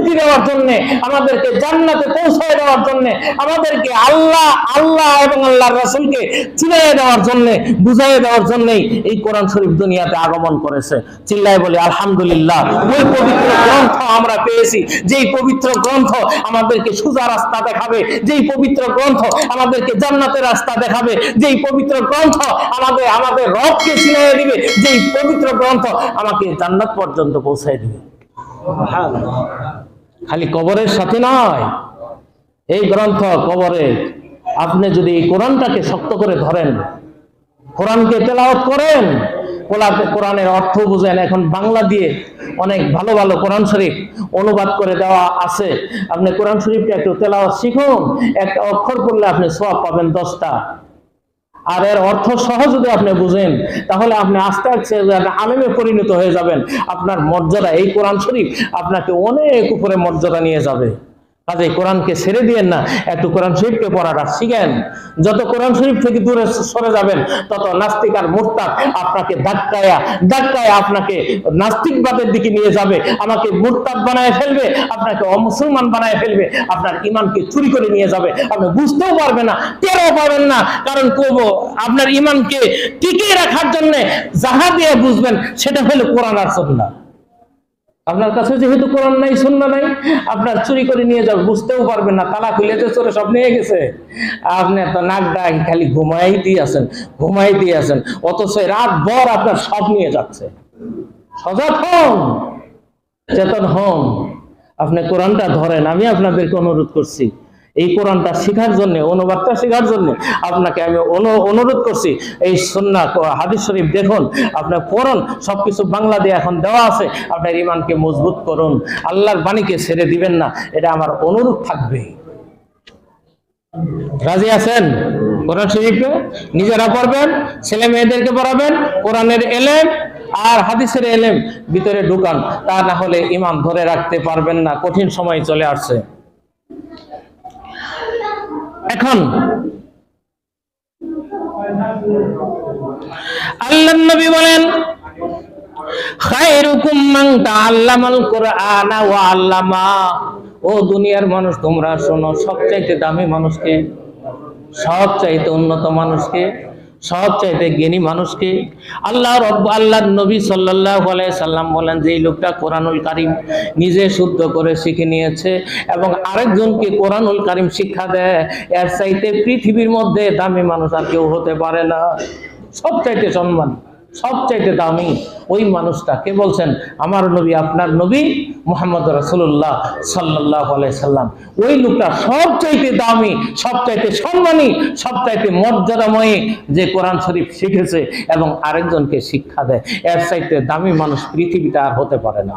মুক্তি দেওয়ার জন্য, আমাদেরকে জান্নাতে পৌঁছায় দেওয়ার জন্য, আমাদেরকে আল্লাহ আল্লাহ এবং আল্লাহর রাসূলকে চিনাই দেওয়ার জন্য বুঝাই দেওয়ার জন্যই এই কোরআন শরীফ দুনিয়াতে আগমন করেছে। চিল্লায় বলি, আলহামদুলিল্লাহ, ওই পবিত্র গ্রন্থ আমরা পেয়েছি, যেই পবিত্র গ্রন্থ আমাদেরকে সোজা রাস্তা দেখাবে, যেই পবিত্র গ্রন্থ আমাদেরকে জান্নাতের রাস্তা দেখাবে, যেই পবিত্র গ্রন্থ আমাদের আমাদের রবকে চিনাই দিবে, যেই পবিত্র গ্রন্থ আমাকে জান্নাত পর্যন্ত পৌঁছায় দিবে। খালি কবরের সাথে নয়। এই গ্রন্থ কবরে আপনি যদি এই কোরআনটাকে শক্ত করে ধরেন, কোরআনকে তেলাওয়াত করেন কোরআনের অর্থ বুঝেন, এখন বাংলা দিয়ে অনেক ভালো ভালো কোরআন শরীফ অনুবাদ করে দেওয়া আছে। আপনি কোরআন শরীফটা একটু তেলাওয়াত শিখুন, একটা অক্ষর পড়লে আপনি সব পাবেন দশটা। আর এর অর্থ সহ যদি আপনি বুঝেন, তাহলে আপনি আস্তে আস্তে আলেমে পরিণত হয়ে যাবেন। আপনার মর্যাদা, এই কোরআন শরীফ আপনাকে অনেক উপরে মর্যাদা নিয়ে যাবে। কাজে কোরআনকে ছেড়ে দিয়েন না, একটু কোরআন শরীফকে পড়াটা শিখেন। যত কোরআন শরীফ থেকে দূরে সরে যাবেন, তত নাস্তিক আর আপনাকে ধাক্কায়া আপনাকে নাস্তিকবাদের দিকে নিয়ে যাবে। আমাকে বানায় ফেলবে, আপনাকে অমুসলমান বানায় ফেলবে, আপনার ইমানকে চুরি করে নিয়ে যাবে। আপনি বুঝতেও পারবেন না, টেরও পাবেন না, কারণ কব, আপনার ইমানকে টিকিয়ে রাখার জন্য যাহা দিয়ে বুঝবেন, সেটা হলো কোরআন আর সুন্নাহ। আপনার কাছে যেহেতু কোরআন নাই শূন্য নাই, আপনার চুরি করে নিয়ে যাবে বুঝতেও পারবেন না তালা খুলেতে চোরে সব নিয়ে গেছে। আপনি তো নাক ডাক খালি ঘুমাই দিয়েছেন ঘুমাই দিয়েছেন, অথচ রাত ভর আপনার সব নিয়ে যাচ্ছে। সজাগ হন, চেতন হন। আপনি কোরআনটা ধরেন, আমি আপনাদেরকে অনুরোধ করছি। এই কোরআনটা শেখার জন্য, অনুবাদটা শেখার জন্য আপনাকে আমি অনু- অনুরোধ করছি, এই সন্না হাদিস শরীফ দেখুন, আপনার পড়ুন সবকিছু বাংলা দিয়ে এখন দেওয়া আছে, আপনার ইমানকে মজবুত করুন, আল্লাহর বাণীকে ছেড়ে দিবেন না, এটা আমার অনুরোধ থাকবে। রাজি আছেন? কোরআন শরীফে নিজেরা পড়বেন, ছেলে মেয়েদেরকে পড়াবেন, কোরআনের এলেম আর হাদিসের এলেম ভিতরে ঢুকান, তা না হলে ইমান ধরে রাখতে পারবেন না, কঠিন সময় চলে আসছে। এখন আল্লাহ নবী বলেন আল্লামা। ও দুনিয়ার মানুষ শোনো, সবচাইতে দামি মানুষকে, সবচাইতে উন্নত মানুষকে সবচাইতে জ্ঞানী মানুষকে আল্লাহ রব আল্লাহ নবী সাল্লাহ সাল্লাম বলেন যে এই লোকটা কোরআনুল কারিম নিজে শুদ্ধ করে শিখে নিয়েছে এবং আরেকজনকে কোরআনুল কারিম শিক্ষা দেয়, এর চাইতে পৃথিবীর মধ্যে দামি মানুষ আর কেউ হতে পারে না। সব চাইতে সম্মান। সবচাইতে দামি ওই মানুষটা কে বলছেন, আমার নবী, আপনার নবী মোহাম্মদ রসুল্লাহ সাল্লাহ সাল্লাম। ওই লোকটা সবচাইতে দামি, সবচাইতে সম্মানী, সবচাইতে মর্যাদাময়ী যে কোরআন শরীফ শিখেছে এবং আরেকজনকে শিক্ষা দেয়। এর চাইতে দামি মানুষ পৃথিবীতে আর হতে পারে না।